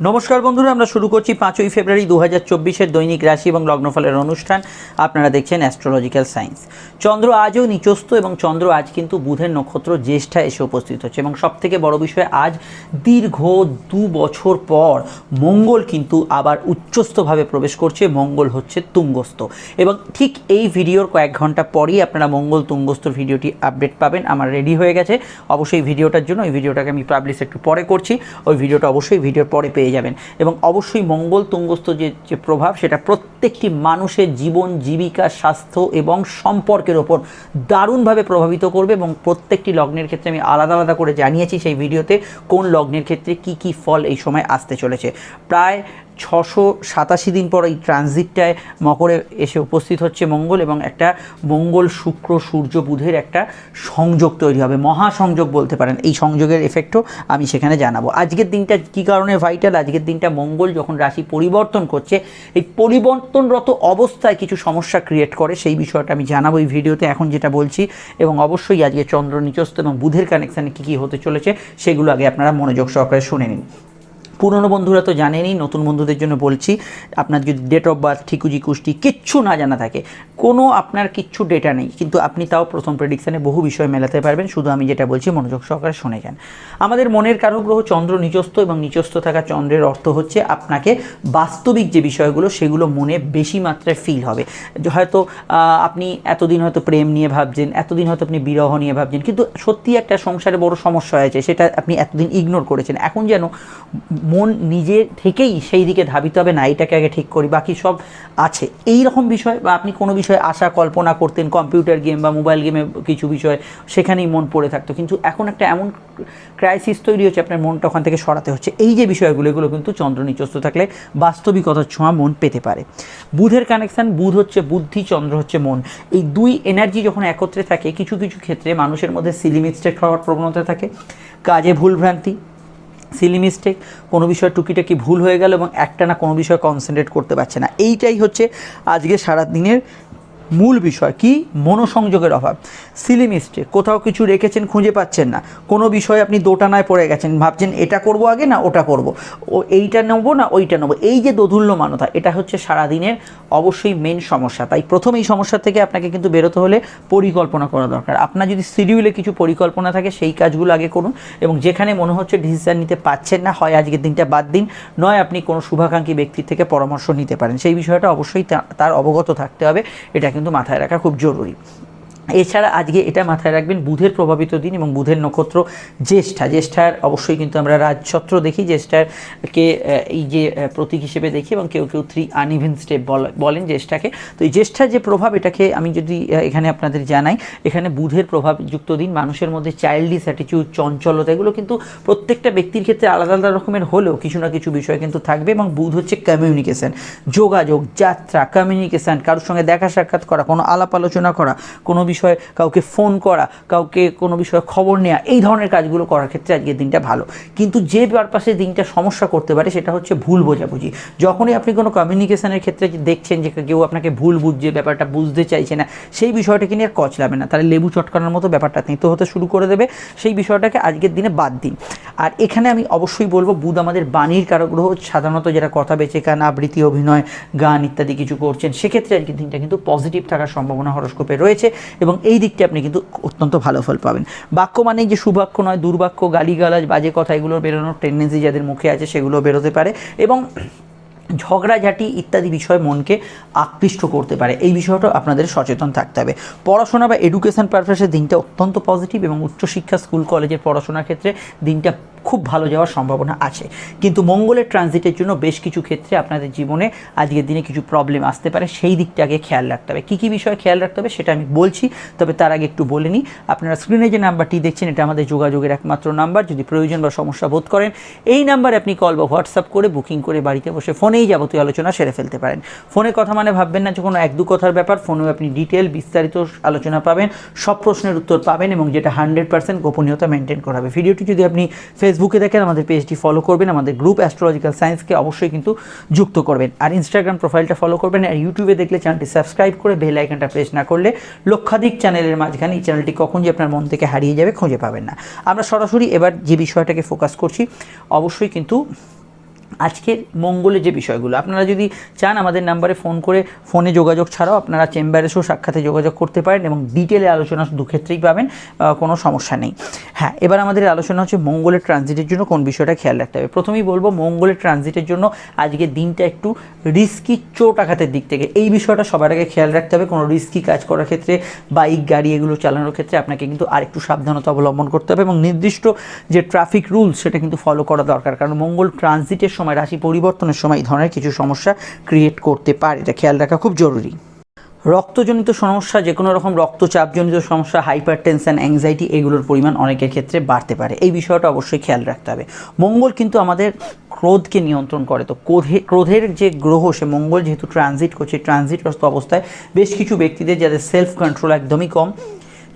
নমস্কার বন্ধুরা, আমরা শুরু করছি পাঁচই ফেব্রুয়ারি দু হাজার চব্বিশের দৈনিক রাশি এবং লগ্নফলের অনুষ্ঠান। আপনারা দেখছেন অ্যাস্ট্রোলজিক্যাল সায়েন্স চন্দ্র আজও নিচস্ত এবং চন্দ্র আজ কিন্তু বুধের নক্ষত্র জ্যেষ্ঠা এসে উপস্থিত হচ্ছে এবং সব থেকে বড় বিষয়, আজ দীর্ঘ দু বছর পর মঙ্গল কিন্তু আবার উচ্চস্থভাবে প্রবেশ করছে। মঙ্গল হচ্ছে তুঙ্গস্থ এবং ঠিক এই ভিডিওর কয়েক ঘণ্টা পরেই আপনারা মঙ্গল তুঙ্গস্থর ভিডিওটি আপডেট পাবেন। আমার রেডি হয়ে গেছে। অবশ্যই ভিডিওটার জন্য ওই ভিডিওটাকে আমি পাবলিশ একটু পরে করছি। ওই ভিডিওটা অবশ্যই ভিডিওর পরে পেয়ে যাবেন। এবং অবশ্যই মঙ্গল তুঙ্গস্থ যে যে প্রভাব, সেটা প্রত্যেকটি মানুষের জীবন, জীবিকা, স্বাস্থ্য এবং সম্পর্কের ওপর দারুণভাবে প্রভাবিত করবে এবং প্রত্যেকটি লগ্নের ক্ষেত্রে আমি আলাদা আলাদা করে জানিয়েছি সেই ভিডিওতে কোন লগ্নের ক্ষেত্রে কি কি ফল এই সময় আসতে চলেছে। প্রায় ছশো সাতাশি দিন পর এই ট্রানজিটটায় মকরে এসে উপস্থিত হচ্ছে মঙ্গল এবং একটা মঙ্গল শুক্র সূর্য বুধের একটা সংযোগ তৈরি হবে। মহাসংযোগ বলতে পারেন। এই সংযোগের এফেক্টও আমি সেখানে জানাব। আজকের দিনটা কী কারণে ভাইটাল আজকের দিনটা মঙ্গল যখন রাশি পরিবর্তন করছে, এই পরিবর্তনরত অবস্থায় কিছু সমস্যা ক্রিয়েট করে, সেই বিষয়টা আমি জানাব এই ভিডিওতে। এখন যেটা বলছি, এবং অবশ্যই আজকে চন্দ্র নিচস্ত এবং বুধের কানেকশানে কী কী হতে চলেছে, সেগুলো আগে আপনারা মনোযোগ সহকারে শুনে নিন। পুরনো বন্ধুরা তো জানেনই নতুন বন্ধুদের জন্য বলছি, আপনার যদি ডেট অফ বার্থ ঠিকুজি, কুষ্টি, কিচ্ছু না জানা থাকে, কোনো আপনার কিচ্ছু ডেটা নেই, কিন্তু আপনি তাও প্রথম প্রেডিকশানে বহু বিষয় মেলাতে পারবেন, শুধু আমি যেটা বলছি মনোযোগ সহকারে শুনে যান। আমাদের মনের কারও গ্রহ চন্দ্র নিচস্থ এবং নিচস্থ থাকা চন্দ্রের অর্থ হচ্ছে আপনাকে বাস্তবিক যে বিষয়গুলো, সেগুলো মনে বেশি মাত্রায় ফিল হবে। হয়তো আপনি এতদিন হয়তো প্রেম নিয়ে ভাবছেন, এতদিন হয়তো আপনি বিরহ নিয়ে ভাবছেন, কিন্তু সত্যি একটা সংসারে বড় সমস্যা হয়েছে, সেটা আপনি এতদিন ইগনোর করেছেন। এখন যেন মন নিজে থেকেই সেই দিকে ধাবিত হবে, না, এটাকে আগে ঠিক করি, বাকি সব আছে। এই রকম বিষয় বা আপনি কোনো বিষয়ে আশা, কল্পনা করতেন, কম্পিউটার গেম বা মোবাইল গেমে কিছু বিষয়, সেখানেই মন পড়ে থাকতো। কিন্তু এখন একটা এমন ক্রাইসিস তৈরি হচ্ছে, আপনার মনটা ওখান থেকে সরাতে হচ্ছে। এই যে বিষয়গুলো, এগুলো কিন্তু চন্দ্র নিচস্ত থাকলে বাস্তবিকতার ছোঁয়া মন পেতে পারে। বুধের কানেকশান বুধ হচ্ছে বুদ্ধি, চন্দ্র হচ্ছে মন। এই দুই এনার্জি যখন একত্রে থাকে, কিছু কিছু ক্ষেত্রে মানুষের মধ্যে সিলি মিস্টেক হওয়ার প্রবণতা থাকে, কাজে ভুলভ্রান্তি সিলি মিস্টেক কোনো বিষয়ে টুকিটাকি ভুল হয়ে গেল এবং একটা না কোনো বিষয়ে কনসেন্ট্রেট করতে পারছে না। এইটাই হচ্ছে আজকে সারাদিনের মূল বিষয় কি? মনোসংযোগের অভাব। সিলি মিস্টেক কোথাও কিছু রেখেছেন, খুঁজে পাচ্ছেন না। কোনো বিষয়ে আপনি দোটানায় পড়ে গেছেন, ভাবছেন এটা করব আগে না ওটা করব? ও এইটা নেব না ওইটা নেব? এই যে দোধুল্যমানতা এটা হচ্ছে সারাদিনের অবশ্যই মেন সমস্যা। তাই প্রথম এই সমস্যা থেকে আপনাকে কিন্তু বেরোতে হলে পরিকল্পনা করা দরকার। আপনার যদি শিডিউলে কিছু পরিকল্পনা থাকে, সেই কাজগুলো আগে করুন এবং যেখানে মনে হচ্ছে ডিসিশন নিতে পাচ্ছেন না, হয় আজকের দিনটা বাদ দিন, নয় আপনি কোনো শুভাকাঙ্ক্ষী ব্যক্তির থেকে পরামর্শ নিতে পারেন। সেই বিষয়টা অবশ্যই তার অবগত থাকতে হবে। এটা কিন্তু মাথায় রাখা খুব জরুরি। এছাড়া আজকে এটা মাথায় রাখবেন, বুধের প্রভাবিত দিন এবং বুধের নক্ষত্র জ্যেষ্ঠা। জ্যেষ্ঠার অবশ্যই কিন্তু আমরা রাজছত্র দেখি জ্যেষ্ঠারকে এই যে প্রতীক হিসেবে দেখি এবং কেউ কেউ থ্রি আনইভেন স্টেপ বলেন জ্যেষ্ঠাকে। তো এই জ্যেষ্ঠার যে প্রভাব, এটাকে আমি যদি এখানে আপনাদের জানাই, এখানে বুধের প্রভাবযুক্ত দিন, মানুষের মধ্যে চাইল্ডিস অ্যাটিটিউড চঞ্চলতা, এগুলো কিন্তু প্রত্যেকটা ব্যক্তির ক্ষেত্রে আলাদা আলাদা রকমের হলেও কিছু না কিছু বিষয় কিন্তু থাকবে এবং বুধ হচ্ছে কমিউনিকেশন যোগাযোগ, যাত্রা কমিউনিকেশন কারোর সঙ্গে দেখা সাক্ষাৎ করা, কোনো আলাপ আলোচনা করা, কোনো বিষয়ে কাউকে ফোন করা, কাউকে কোনো বিষয়ে খবর নেওয়া এই ধরনের কাজগুলো করার ক্ষেত্রে আজকের দিনটা ভালো। কিন্তু যে পারপাসে দিনটা সমস্যা করতে পারে সেটা হচ্ছে ভুল বোঝাবুঝি। যখনই আপনি কোনো কমিউনিকেশনের ক্ষেত্রে দেখছেন যে কেউ আপনাকে ভুল বুঝছে, ব্যাপারটা বুঝতে চাইছে না, সেই বিষয়টাকে নিয়ে কচলাবে না। তাহলে লেবু চটকানোর মতো ব্যাপারটা তেঁতো হতে শুরু করে দেবে। সেই বিষয়টাকে আজকের দিনে বাদ দিন। আর এখানে আমি অবশ্যই বলব, বুধ আমাদের বাণীর কারগ্রহ সাধারণত যারা কথা বেঁচে গান আবৃত্তি অভিনয়, গান ইত্যাদি কিছু করছেন, সেক্ষেত্রে আজকের দিনটা কিন্তু পজিটিভ থাকার সম্ভাবনা হরস্কোপে রয়েছে। এবং এই দিকটা আপনি কিন্তু অত্যন্ত ভালো ফল পাবেন। বাক্য মানেই যে সুবাক্য নয়, দুর্বাক্য, গালিগালাজ, বাজে কথা, এগুলো বেরোনোর টেন্ডেন্সি যাদের মুখে আছে সেগুলো বেরোতে পারে এবং ঝগড়াঝাটি ইত্যাদি বিষয় মনকে আকৃষ্ট করতে পারে। এই বিষয়টা আপনাদের সচেতন থাকতে হবে। পড়াশোনা বা এডুকেশন পারপাসে দিনটা অত্যন্ত পজিটিভ এবং উচ্চশিক্ষা স্কুল কলেজের পড়াশোনার ক্ষেত্রে দিনটা খুব ভালো যাওয়ার সম্ভাবনা আছে। কিন্তু মঙ্গলের ট্রানজিটের জন্য বেশ কিছু ক্ষেত্রে আপনাদের জীবনে আজকের দিনে কিছু প্রবলেম আসতে পারে। সেই দিকটাকে খেয়াল রাখতে হবে। কী কী বিষয়ে খেয়াল রাখতে হবে সেটা আমি বলছি, তবে তার আগে একটু বলে নিই। আপনারা স্ক্রিনে যে নাম্বারটি দেখছেন, এটা আমাদের যোগাযোগের একমাত্র নাম্বার। যদি প্রয়োজন বা সমস্যা বোধ করেন, এই নাম্বারে আপনি কল বা হোয়াটসঅ্যাপ করে বুকিং করে বাড়িতে বসে ফোনেই যাবতীয় আলোচনা সেরে ফেলতে পারেন। ফোনে কথা মানে ভাববেন না যে কোনো এক দু কথার ব্যাপার। ফোনেও আপনি ডিটেল বিস্তারিত আলোচনা পাবেন, সব প্রশ্নের উত্তর পাবেন এবং যেটা হান্ড্রেড পার্সেন্ট গোপনীয়তা মেনটেন করা হবে। ভিডিওটি যদি আপনি ফেসবুকে দেখেন, আমাদের পেজটি ফলো করবেন, আমাদের গ্রুপ অ্যাস্ট্রোলজিক্যাল সায়েন্সকে অবশ্যই কিন্তু যুক্ত করবেন। আর ইনস্টাগ্রাম প্রোফাইলটা ফলো করবেন, আর ইউটিউবে দেখলে চ্যানেলটি সাবস্ক্রাইব করে বেল আইকনটা প্রেস না করলে লক্ষাধিক চ্যানেলের মাঝখানে এই চ্যানেলটি কখন যে আপনার মন থেকে হারিয়ে যাবে খুঁজে পাবেন না। আমরা সরাসরি এবার যে বিষয়টাকে ফোকাস করছি, অবশ্যই কিন্তু আজকের মঙ্গলের যে বিষয়গুলো, আপনারা যদি চান আমাদের নাম্বারে ফোন করে ফোনে যোগাযোগ ছাড়াও আপনারা চেম্বারে সাক্ষাতে যোগাযোগ করতে পারেন এবং ডিটেলে আলোচনা দু ক্ষেত্রেই পাবেন কোনো সমস্যা নেই। হ্যাঁ এবার আমাদের আলোচনা হচ্ছে মঙ্গলের ট্রানজিটের জন্য কোন বিষয়টা খেয়াল রাখতে হবে। প্রথমেই বলব, মঙ্গলের ট্রানজিটের জন্য আজকের দিনটা একটু রিস্কি চোট আঘাতের দিক থেকে। এই বিষয়টা সবার আগে খেয়াল রাখতে হবে, কোনো রিস্কি কাজ করার ক্ষেত্রে বাইক গাড়ি এগুলো চালানোর ক্ষেত্রে আপনাকে কিন্তু আরেকটু সাবধানতা অবলম্বন করতে হবে এবং নির্দিষ্ট যে ট্রাফিক রুলস সেটা কিন্তু ফলো করা দরকার। কারণ মঙ্গল ট্রানজিটের সময়, রাশি পরিবর্তনের সময় এই ধরনের কিছু সমস্যা ক্রিয়েট করতে পারে। এটা খেয়াল রাখা খুব জরুরি। রক্তজনিত সমস্যা যে কোনো রকম রক্তচাপজনিত সমস্যা হাইপার টেনশন অ্যাংজাইটি এগুলোর পরিমাণ অনেকের ক্ষেত্রে বাড়তে পারে। এই বিষয়টা অবশ্যই খেয়াল রাখতে হবে। মঙ্গল কিন্তু আমাদের ক্রোধকে নিয়ন্ত্রণ করে। তো ক্রোধে, ক্রোধের যে গ্রহ, সে মঙ্গল যেহেতু ট্রানজিট করছে ট্রানজিটগ্রস্ত অবস্থায় বেশ কিছু ব্যক্তিদের যাদের সেলফ কন্ট্রোল একদমই কম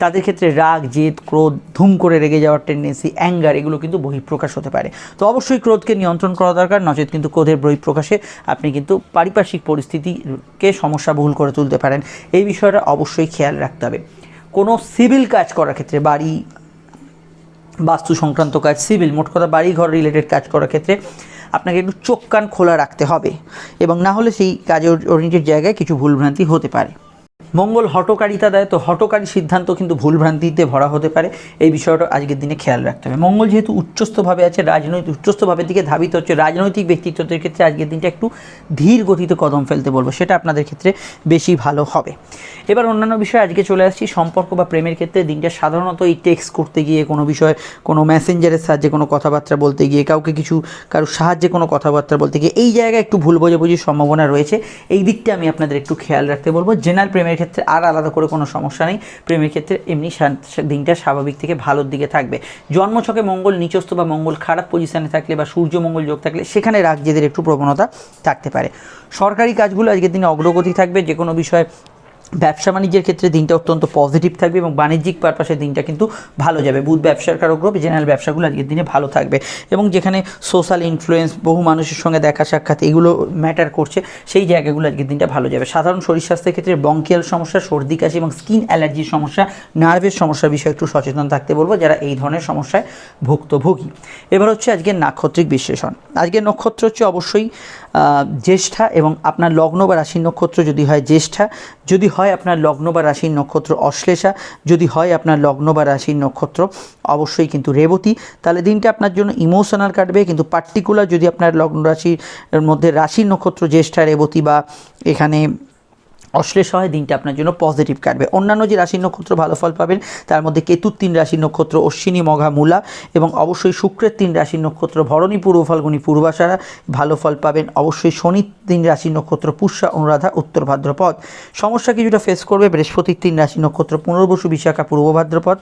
তাদের ক্ষেত্রে রাগ, জেদ, ক্রোধ, ধুম করে রেগে যাওয়ার টেন্ডেন্সি অ্যাঙ্গার এগুলো কিন্তু বহিঃপ্রকাশ হতে পারে। তো অবশ্যই ক্রোধকে নিয়ন্ত্রণ করা দরকার, নচেত কিন্তু ক্রোধের বহিঃপ্রকাশে আপনি কিন্তু পারিপার্শ্বিক পরিস্থিতিকে সমস্যাবহুল করে তুলতে পারেন। এই বিষয়টা অবশ্যই খেয়াল রাখতে হবে। কোনো সিভিল কাজ করার ক্ষেত্রে, বাড়ি, বাস্তু সংক্রান্ত কাজ সিভিল মোট কথা বাড়ি ঘর রিলেটেড কাজ করার ক্ষেত্রে আপনাকে একটু চোখ কান খোলা রাখতে হবে এবং না হলে সেই কাজের ওরিয়েন্টেড জায়গায় কিছু ভুলভ্রান্তি হতে পারে। মঙ্গল হটকারিতা দেয়, তো হটকারী সিদ্ধান্ত কিন্তু ভুলভ্রান্তিতে ভরা হতে পারে। এই বিষয়টা আজকের দিনে খেয়াল রাখতে হবে। মঙ্গল যেহেতু উচ্চস্থভাবে আছে, রাজনৈতিক, উচ্চস্থভাবের দিকে ধাবিত হচ্ছে, রাজনৈতিক ব্যক্তিত্বদের ক্ষেত্রে আজকের দিনটা একটু ধীর গতিতে কদম ফেলতে বলব, সেটা আপনাদের ক্ষেত্রে বেশি ভালো হবে। এবার অন্যান্য বিষয়ে আজকে চলে আসছি, সম্পর্ক বা প্রেমের ক্ষেত্রে দিনটা সাধারণত এই টেক্সট করতে গিয়ে কোনো বিষয়, কোনো মেসেঞ্জারের সাহায্যে কোনো কথাবার্তা বলতে গিয়ে, কাউকে কিছু, কারোর সাহায্যে কোনো কথাবার্তা বলতে গিয়ে, এই জায়গায় একটু ভুল বোঝাবুঝির সম্ভাবনা রয়েছে। এই দিকটা আমি আপনাদের একটু খেয়াল রাখতে বলব। জেনারেল প্রেমের ক্ষেত্রে আর আলাদা করে কোনো সমস্যা নেই। প্রেমের ক্ষেত্রে এমনি দিনটা স্বাভাবিক থেকে ভালোর দিকে থাকবে। জন্মছকে মঙ্গল নিচস্থ বা মঙ্গল খারাপ পজিশানে থাকলে বা সূর্য মঙ্গল যোগ থাকলে সেখানে রাগ রাজ্যদের একটু প্রবণতা থাকতে পারে। সরকারি কাজগুলো আজকের দিনে অগ্রগতি থাকবে। যে কোনো বিষয়ে ব্যবসা বাণিজ্যের ক্ষেত্রে দিনটা অত্যন্ত পজিটিভ থাকবে এবং বাণিজ্যিক পারপাসে দিনটা কিন্তু ভালো যাবে। বুধ ব্যবসার কারক গ্রহ জেনারেল ব্যবসাগুলো আজকের দিনে ভালো থাকবে। এবং যেখানে সোশ্যাল ইনফ্লুয়েন্স বহু মানুষের সঙ্গে দেখা সাক্ষাৎ, এগুলো ম্যাটার করছে, সেই জায়গাগুলো আজকের দিনটা ভালো যাবে। সাধারণ শরীর স্বাস্থ্যের ক্ষেত্রে বঙ্কিয়াল সমস্যা, সর্দি, কাশি এবং স্কিন অ্যালার্জির সমস্যা নার্ভের সমস্যার বিষয়ে একটু সচেতন থাকতে বলব, যারা এই ধরনের সমস্যায় ভুক্তভোগী। এবার হচ্ছে আজকের নাক্ষত্রিক বিশ্লেষণ। আজকের নক্ষত্র হচ্ছে অবশ্যই জ্যেষ্ঠা এবং আপনার লগ্ন বা রাশির নক্ষত্র যদি হয় জ্যেষ্ঠা, যদি হয় আপনার লগ্ন বা রাশির নক্ষত্র অশ্লেষা, যদি হয় আপনার লগ্ন বা রাশির নক্ষত্র অবশ্যই কিন্তু রেবতী। তাহলে দিনটা আপনার জন্য ইমোশনাল কাটবে, কিন্তু পার্টিকুলার যদি আপনার লগ্ন রাশির মধ্যে রাশির নক্ষত্র জ্যেষ্ঠা, রেবতী বা এখানে অশ্লেষ হয়, দিনটা আপনার জন্য পজিটিভ কাটবে। অন্যান্য যে রাশির নক্ষত্র ভালো ফল পাবেন, তার মধ্যে কেতুর তিন রাশির নক্ষত্র, অশ্বিনী, মঘা, মূলা এবং অবশ্যই শুক্রের তিন রাশির নক্ষত্র, ভরণী, পূর্ব ফাল্গুনী পূর্বাশারা ভালো ফল পাবেন। অবশ্যই শনির তিন রাশির নক্ষত্র, পুষ্যা, অনুরাধা, উত্তর ভাদ্রপদ। সমস্যা কিছুটা ফেস করবে বৃহস্পতির তিন রাশির নক্ষত্র, পুনর্বসু, বিশাখা, পূর্ব ভাদ্রপদ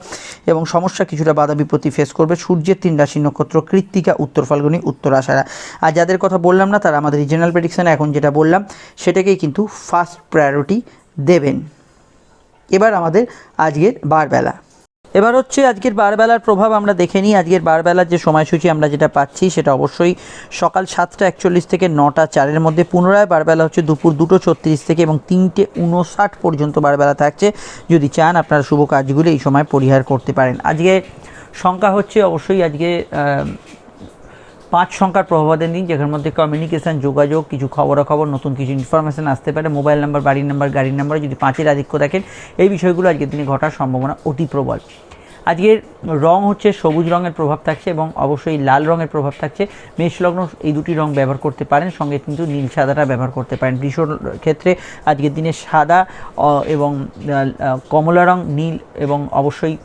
এবং সমস্যা কিছুটা বাধা বিপত্তি ফেস করবে। সূর্যের তিন রাশির নক্ষত্র, কৃত্তিকা, উত্তর ফাল্গুনী উত্তর আষাঢ়া আর যাদের কথা বললাম না, তারা আমাদের রিজনাল প্রেডিকশানে এখন যেটা বললাম, সেটাকেই কিন্তু ফার্স্ট প্রায়োরিটি দেবেন। এবার আমাদের আজকের বারবেলা। এবার হচ্ছে আজকের বারবেলার প্রভাব আমরা দেখে নিই। আজকের বারবেলার যে সময়সূচি আমরা যেটা পাচ্ছি সেটা অবশ্যই সকাল সাতটা একচল্লিশ থেকে নটা চারের মধ্যে। পুনরায় বারবেলা হচ্ছে দুপুর দুটো ছত্রিশ থেকে এবং তিনটে উনষাট পর্যন্ত বারবেলা থাকছে। যদি চান আপনারা শুভ কাজগুলো এই সময় পরিহার করতে পারেন। আজকে সংখ্যা হচ্ছে অবশ্যই আজকে পাঁচ সংখ্যার প্রভাবাদের দিন যেখানের মধ্যে কমিউনিকেশন যোগাযোগ, কিছু খবরাখবর, নতুন কিছু ইনফরমেশন আসতে পারে মোবাইল নাম্বার বাড়ির নাম্বার গাড়ির নাম্বার যদি পাঁচের আধিক্য দেখেন, এই বিষয়গুলো আজকের দিনে ঘটার সম্ভাবনা অতি প্রবল। আজকের রং হচ্ছে সবুজ রঙের প্রভাব থাকছে এবং অবশ্যই লাল রঙের প্রভাব থাকছে। মেষলগ্ন এই দুটি রং ব্যবহার করতে পারেন, সঙ্গে কিন্তু নীল সাদাটা ব্যবহার করতে পারেন। বৃষ ক্ষেত্রে আজকের দিনে সাদা এবং কমলা রং নীল এবং অবশ্যই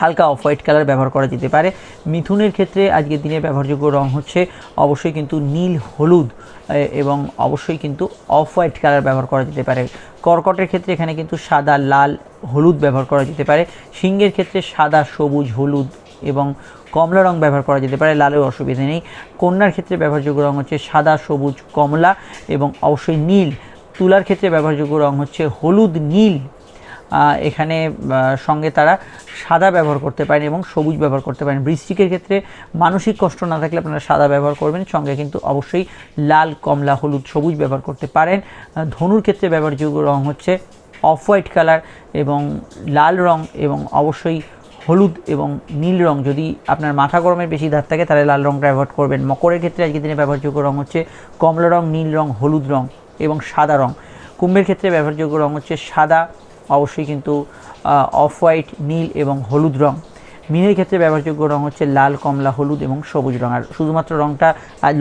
হালকা অফ হোয়াইট কালার ব্যবহার করা যেতে পারে। মিথুনের ক্ষেত্রে আজকের দিনে ব্যবহারযোগ্য রং হচ্ছে অবশ্যই কিন্তু নীল, হলুদ এবং অবশ্যই কিন্তু অফ হোয়াইট কালার ব্যবহার করা যেতে পারে। কর্কটের ক্ষেত্রে এখানে কিন্তু সাদা, লাল, হলুদ ব্যবহার করা যেতে পারে। সিংহের ক্ষেত্রে সাদা, সবুজ, হলুদ এবং কমলা রং ব্যবহার করা যেতে পারে লালের অসুবিধা নেই। কন্যার ক্ষেত্রে ব্যবহারযোগ্য রং হচ্ছে সাদা, সবুজ, কমলা এবং অবশ্যই নীল। তুলার ক্ষেত্রে ব্যবহারযোগ্য রং হচ্ছে হলুদ, নীল এখানে সঙ্গে তারা সাদা ব্যবহার করতে পারেন এবং সবুজ ব্যবহার করতে পারেন। বৃষ্টিকের ক্ষেত্রে মানসিক কষ্ট না থাকলে আপনারা সাদা ব্যবহার করবেন, সঙ্গে কিন্তু অবশ্যই লাল, কমলা, হলুদ, সবুজ ব্যবহার করতে পারেন। ধনুর ক্ষেত্রে ব্যবহারযোগ্য রং হচ্ছে অফ হোয়াইট কালার এবং লাল রং এবং অবশ্যই হলুদ এবং নীল রং। যদি আপনার মাথা গরমের বেশি ধার থাকে, তাহলে লাল রংটা অ্যাভয়েড করবেন। মকরের ক্ষেত্রে আজকের দিনে ব্যবহারযোগ্য রং হচ্ছে কমলা রং, নীল রং, হলুদ রং এবং সাদা রং। কুম্ভের ক্ষেত্রে ব্যবহারযোগ্য রং হচ্ছে সাদা অবশ্যই কিন্তু অফ হোয়াইট নীল এবং হলুদ রং। মিনের ক্ষেত্রে ব্যবহারযোগ্য রং হচ্ছে লাল, কমলা, হলুদ এবং সবুজ রং। আর শুধুমাত্র রংটা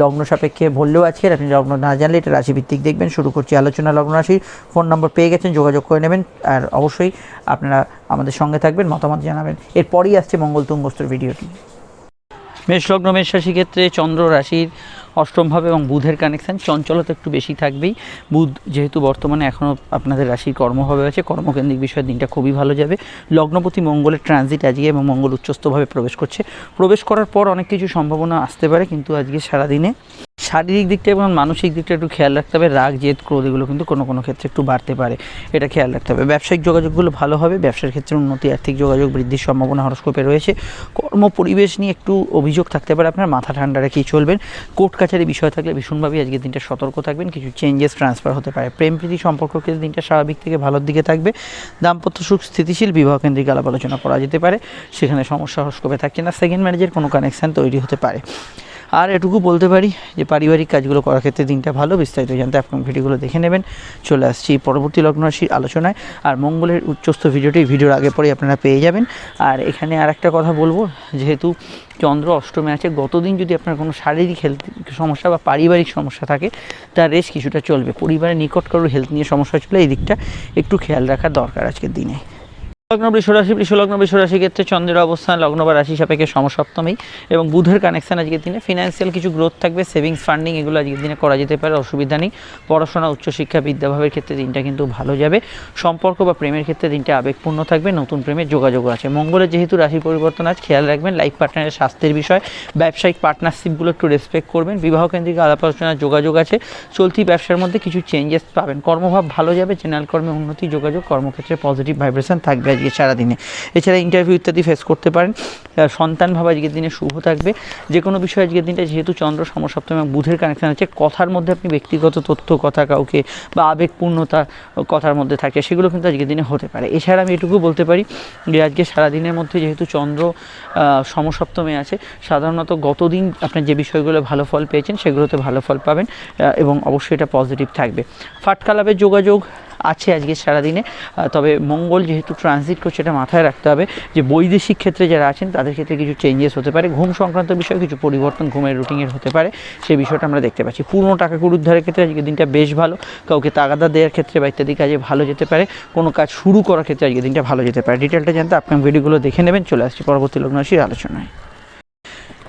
লগ্ন সাপেক্ষে বললেও আজকে আপনি লগ্ন না জানলে এটা রাশিভিত্তিক দেখবেন। শুরু করছি আলোচনা লগ্ন রাশির। ফোন নম্বর পেয়ে গেছেন, যোগাযোগ করে নেবেন। আর অবশ্যই আপনারা আমাদের সঙ্গে থাকবেন, মতামত জানাবেন। এরপরই আসছে মঙ্গল তুঙ্গস্তর ভিডিওটি। মেষ লগ্ন, মেষ রাশি ক্ষেত্রে চন্দ্র রাশির অষ্টমভাবে এবং বুধের কানেকশান চঞ্চলতা একটু বেশি থাকবেই। বুধ যেহেতু বর্তমানে এখনও আপনাদের রাশির কর্মভাবে আছে, কর্মকেন্দ্রিক বিষয়ের দিনটা খুবই ভালো যাবে। লগ্নপতি মঙ্গলের ট্রানজিট আজকে এবং মঙ্গল উচ্চস্থভাবে প্রবেশ করছে। প্রবেশ করার পর অনেক কিছু সম্ভাবনা আসতে পারে, কিন্তু আজকে সারাদিনে শারীরিক দিকটা এবং মানসিক দিকটা একটু খেয়াল রাখতে হবে। রাগ, জেদ, ক্রোধ, এগুলো কিন্তু কোনো কোনো ক্ষেত্রে একটু বাড়তে পারে। এটা খেয়াল রাখতে হবে। ব্যবসায়িক যোগাযোগগুলো ভালো হবে। ব্যবসার ক্ষেত্রে উন্নতি, আর্থিক যোগাযোগ বৃদ্ধির সম্ভাবনা হরস্কোপে রয়েছে। কর্ম পরিবেশ নিয়ে একটু অভিযোগ থাকতে পারে আপনার। মাথা ঠান্ডা রেখেই চলবেন। কোর্ট কাছারি বিষয় থাকলে ভীষণভাবে আজকের দিনটা সতর্ক থাকবেন। কিছু চেঞ্জেস ট্রান্সফার হতে পারে। প্রেম প্রীতি সম্পর্ক ক্ষেত্রে দিনটা স্বাভাবিক থেকে ভালোর দিকে থাকবে। দাম্পত্য সুখ স্থিতিশীল বিবাহ কেন্দ্রিক আলাপ আলোচনা করা যেতে পারে। সেখানে সমস্যা হরস্কোপে থাকছে না। সেকেন্ড ম্যারেজের কোনো কানেকশান তৈরি হতে পারে। আর এটুকু বলতে পারি যে পারিবারিক কাজগুলো করার ক্ষেত্রে দিনটা ভালো, বিস্তারিত জানতে আপনার ভিডিওগুলো দেখে নেবেন। চলে আসছি পরবর্তী লগ্ন রাশির আলোচনায়। আর মঙ্গলের উচ্চস্থ ভিডিওটি, ভিডিওর আগে পরেই আপনারা পেয়ে যাবেন। আর এখানে আর একটা কথা বলব, যেহেতু চন্দ্র অষ্টমে আছে, গতদিন যদি আপনার কোনো শারীরিক হেলথ সমস্যা বা পারিবারিক সমস্যা থাকে, তার রেস কিছুটা চলবে। পরিবারের নিকট কারোর হেলথ নিয়ে সমস্যা চলে, এই দিকটা একটু খেয়াল রাখা দরকার আজকের দিনে। লগ্ন বৃষরাশি বৃষলগ্ন বৃষরাশি ক্ষেত্রে চন্দ্রের অবস্থান, লগ্ন বা রাশি সাপেক্ষে সমসপ্তমেই এবং বুধের কানেকশন আজকের দিনে। ফিনান্সিয়াল কিছু গ্রোথ থাকবে সেভিংস ফান্ডিং এগুলো আজকের দিনে করা যেতে পারে, অসুবিধা নেই। পড়াশোনা, উচ্চশিক্ষা, বিদ্যাভাবের ক্ষেত্রে দিনটা কিন্তু ভালো যাবে। সম্পর্ক বা প্রেমের ক্ষেত্রে দিনটা আবেগপূর্ণ থাকবে, নতুন প্রেমের যোগাযোগ আছে। মঙ্গলের যেহেতু রাশি পরিবর্তন আছে, খেয়াল রাখবেন লাইফ পার্টনারের স্বাস্থ্যের বিষয়, ব্যবসায়িক পার্টনারশিপগুলো একটু রেসপেক্ট করবেন বিবাহ কেন্দ্রিক আলাপ আলোচনার যোগাযোগ আছে, চলতি ব্যবসার মধ্যে কিছু চেঞ্জেস পাবেন। কর্মভাব ভালো যাবে জেনারেল কর্মে উন্নতি, যোগাযোগ, কর্মক্ষেত্রে পজিটিভ ভাইব্রেশন থাকবে আজকে সারাদিনে। এছাড়া ইন্টারভিউ ইত্যাদি ফেস করতে পারেন। সন্তান ভাব আজকের দিনে শুভ থাকবে। যে কোনো বিষয়ে আজকের দিনটা যেহেতু চন্দ্র সমসপ্তম এবং বুধের কানেকশন আছে, কথার মধ্যে আপনি ব্যক্তিগত তথ্য, কথা কাউকে বা আবেগপূর্ণতা কথার মধ্যে থাকে, সেগুলো কিন্তু আজকের দিনে হতে পারে। এছাড়া আমি এটুকু বলতে পারি যে আজকে সারাদিনের মধ্যে যেহেতু চন্দ্র সমসপ্তমে আছে, সাধারণত গতদিন আপনার যে বিষয়গুলো ভালো ফল পেয়েছেন, সেগুলোতে ভালো ফল পাবেন এবং অবশ্যই এটা পজিটিভ থাকবে। ফাটকা লাভের যোগাযোগ আছে আজকে সারাদিনে। তবে মঙ্গল যেহেতু ট্রানজিট করছে, এটা মাথায় রাখতে হবে যে বৈদেশিক ক্ষেত্রে যারা আছেন, তাদের ক্ষেত্রে কিছু চেঞ্জেস হতে পারে। ঘুম সংক্রান্ত বিষয়ে কিছু পরিবর্তন ঘুমের রুটিনের হতে পারে সেই বিষয়টা আমরা দেখতে পাচ্ছি। পুরনো টাকা উদ্ধারের ক্ষেত্রে আজকের দিনটা বেশ ভালো। কাউকে তাগাদা দেওয়ার ক্ষেত্রে বা ইত্যাদি কাজে ভালো যেতে পারে। কোনো কাজ শুরু করার ক্ষেত্রে আজকের দিনটা ভালো যেতে পারে। ডিটেলটা জানতে আপনার ভিডিওগুলো দেখে নেবেন। চলে আসছি পরবর্তী লগ্ন আলোচনায়।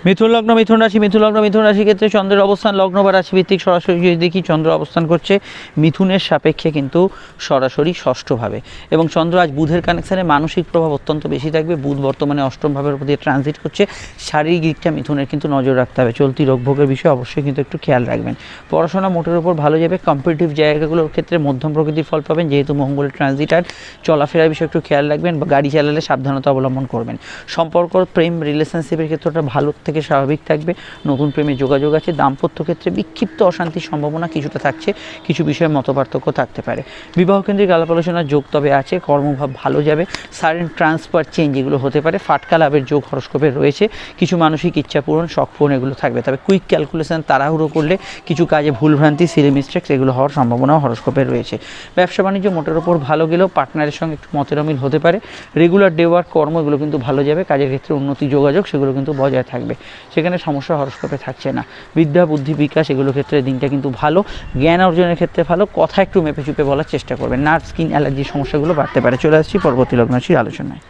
মিথুন লগ্ন, মিথুন রাশি, মিথুন লগ্ন, মিথুন রাশি ক্ষেত্রে চন্দ্রের অবস্থান, লগ্ন বা রাশি ভিত্তিক সরাসরি যদি দেখি, চন্দ্র অবস্থান করছে মিথুনের সাপেক্ষে কিন্তু সরাসরি ষষ্ঠভাবে। এবং চন্দ্র আজ বুধের কানেকশানে মানসিক প্রভাব অত্যন্ত বেশি থাকবে। বুধ বর্তমানে অষ্টম ভাবের উপর দিয়ে ট্রানজিট করছে। শারীরিক দিকটা মিথুনের কিন্তু নজর রাখতে হবে। চলতি রোগ ভোগের বিষয়ে অবশ্যই কিন্তু একটু খেয়াল রাখবেন। পড়াশোনা মোটের উপর ভালো যাবে। কম্পিটিটিভ জায়গাগুলোর ক্ষেত্রে মধ্যম প্রকৃতির ফল পাবেন। যেহেতু মঙ্গলের ট্রানজিট আর চলাফেরার বিষয়ে একটু খেয়াল রাখবেন বা গাড়ি চালালে সাবধানতা অবলম্বন করবেন। সম্পর্ক, প্রেম রিলেশনশিপের ক্ষেত্রটা ভালো থেকে স্বাভাবিক থাকবে। নতুন প্রেমে যোগাযোগ আছে। দাম্পত্য ক্ষেত্রে বিক্ষিপ্ত অশান্তির সম্ভাবনা কিছুটা থাকছে। কিছু বিষয়ে মতপার্থক্য থাকতে পারে। বিবাহ কেন্দ্রিক আলাপ আলোচনার যোগ তবে আছে। কর্মভাব ভালো যাবে। সারেন ট্রান্সফার চেঞ্জ এগুলো হতে পারে। ফাটকা লাভের যোগ হরস্কোপে রয়েছে। কিছু মানসিক ইচ্ছা পূরণ, শখ পূরণ এগুলো থাকবে। তবে কুইক ক্যালকুলেশন তাড়াহুড়ো করলে কিছু কাজে ভুলভ্রান্তি, সিলি মিস্টেক্স এগুলো হওয়ার সম্ভাবনাও হরস্কোপে রয়েছে। ব্যবসা বাণিজ্য মোটের ওপর ভালো গেলেও পার্টনারের সঙ্গে একটু মতের অমিল হতে পারে। রেগুলার ডে ওয়ার্ক কর্ম এগুলো কিন্তু ভালো যাবে। কাজের ক্ষেত্রে উন্নতি যোগাযোগ সেগুলো কিন্তু বজায় থাকবে। সেখানে সমস্যা হরস্কোপে থাকছে না। বিদ্যা, বুদ্ধি, বিকাশ এগুলোর ক্ষেত্রে দিনটা কিন্তু ভালো। জ্ঞান অর্জনের ক্ষেত্রে ভালো। কথা একটু মেপে চুপে বলার চেষ্টা করবেন। নার্ভ, স্কিন, অ্যালার্জির সমস্যাগুলো বাড়তে পারে। চলে আসছি পরবর্তী লগ্নশীর আলোচনায়।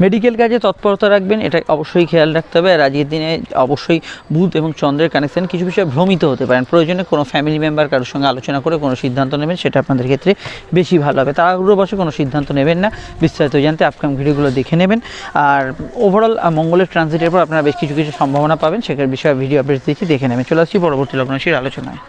মেডিকেল কাজে তৎপরতা রাখবেন, এটা অবশ্যই খেয়াল রাখতে হবে। আর আজকের দিনে অবশ্যই বুধ এবং চন্দ্রের কানেকশন কিছু বিষয়ে ভ্রমিত হতে পারেন। প্রয়োজনে কোনো ফ্যামিলি মেম্বার কারোর সঙ্গে আলোচনা করে কোনো সিদ্ধান্ত নেবেন, সেটা আপনাদের ক্ষেত্রে বেশি ভালো হবে। তাড়াহুড়ো বসে কোনো সিদ্ধান্ত নেবেন না। বিস্তারিত জানতে আপকাম ভিডিওগুলো দেখে নেবেন। আর ওভারঅল মঙ্গলের ট্রানজিটের পর আপনারা বেশ কিছু কিছু সম্ভাবনা পাবেন। সেটার বিষয়ে ভিডিও আপডেট দিচ্ছি, দেখে নেবেন। চলে আসছি পরবর্তী লগ্নশীর আলোচনায়।